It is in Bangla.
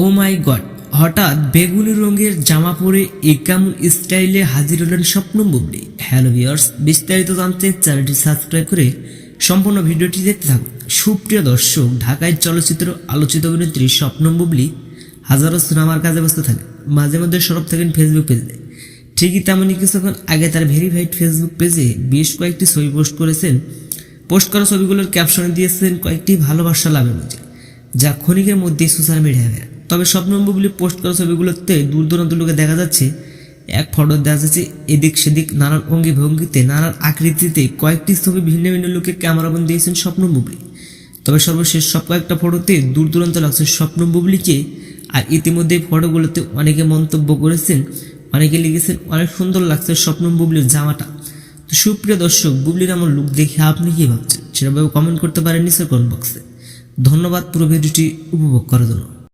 ও মাই গড, হঠাৎ বেগুনি রঙের জামা পরে একামুল স্টাইলে হাজির হলেন স্বপ্ন বুবলি। হ্যালো ভিউয়ার্স, বিস্তারিত জানতে চ্যানেলটি সাবস্ক্রাইব করে সম্পূর্ণ ভিডিওটি দেখতে থাকুন। সুপ্রিয় দর্শক, ঢাকায় চলচ্চিত্র আলোচিত অভিনেত্রী স্বপ্ন বুবলি হাজারো সিনেমার কাজে ব্যস্ত থাকেন মাঝে মধ্যে সরব থাকেন ফেসবুক পেজে ঠিকই তেমনই কিছুক্ষণ আগে তার ভেরিফাইড ফেসবুক পেজে বেশ কয়েকটি ছবি পোস্ট করেছেন। পোস্ট করা ছবিগুলোর ক্যাপশনে দিয়েছেন কয়েকটি ভালোবাসা লাভের মধ্যে যা ক্ষণিকের মধ্যেই সোশ্যাল মিডিয়ায়। তবে স্বপ্ন বুবলি পোস্ট করা ছবিগুলোতে দূর দূরান্ত লোকে দেখা যাচ্ছে। এক ফটো দেখা যাচ্ছে এদিক সেদিক নানান অঙ্গি ভঙ্গিতে, নানান আকৃতিতে কয়েকটি ছবি ভিন্ন ভিন্ন লোকে ক্যামেরাবন্দি দিয়েছেন স্বপ্ন বুবলি তবে সর্বশেষ সব কয়েকটা ফটোতে দূর দূরান্ত লাগছে স্বপ্ন বুবলিকে আর ইতিমধ্যে ফটোগুলোতে অনেকে মন্তব্য করেছেন, অনেকে লিখেছেন অনেক সুন্দর লাগছে স্বপ্ন বুবলির জামাটা। তো সুপ্রিয় দর্শক, বুবলির আমার লুক দেখে আপনি কি ভাবছেন? সেটাভাবে কমেন্ট করতে পারেন নিচের কমেন্ট বক্সে ধন্যবাদ, পুরো ভিডিওটি উপভোগ করার জন্য।